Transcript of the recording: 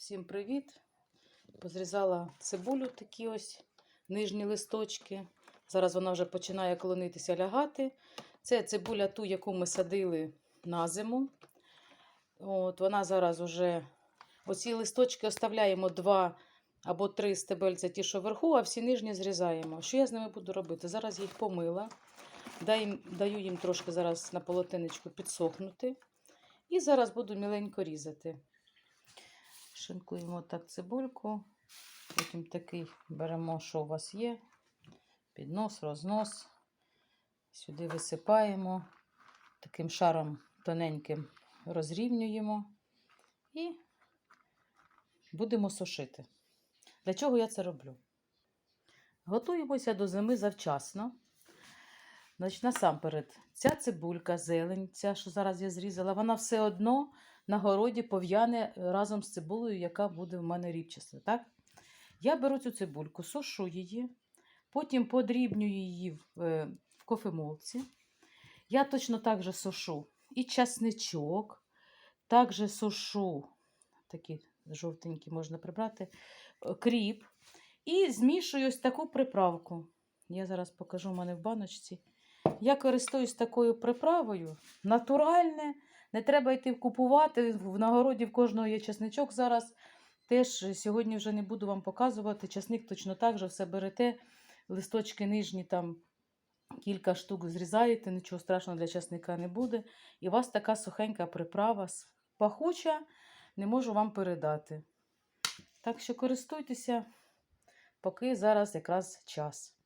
Всім привіт! Позрізала цибулю такі ось нижні листочки. Зараз вона вже починає клонитися лягати. Це цибуля ту, яку ми садили на зиму. От, вона зараз уже оці листочки оставляємо два або три стебельця, ті, що вверху, а всі нижні зрізаємо. Що я з ними буду робити? Зараз я їх помила. Даю їм, трошки зараз на полотенечку підсохнути. І зараз буду міленько різати. Шинкуємо так цибульку. Потім такий беремо, що у вас є. Піднос, рознос. Сюди висипаємо. Таким шаром тоненьким розрівнюємо. І будемо сушити. Для чого я це роблю? Готуємося до зими завчасно. Значить, насамперед, ця цибулька, зелень, ця, що зараз я зрізала, вона все одно на городі пов'яне разом з цибулею, яка буде в мене ріпчаста. Так? Я беру цю цибульку, сушу її, потім подрібнюю її в, е, в кофемолці. Я точно так же сушу і часничок, також сушу, такі жовтенькі можна прибрати, е, кріп. І змішую ось таку приправку. Я зараз покажу в мене в баночці. Я користуюсь такою приправою. Натуральне. Не треба йти купувати. В нагороді в кожного є чесничок зараз. Теж сьогодні вже не буду вам показувати. Часник точно так же все берете. Листочки нижні там кілька штук зрізаєте, нічого страшного для часника не буде. І у вас така сухенька приправа пахуча, не можу вам передати. Так що користуйтеся, поки зараз якраз час.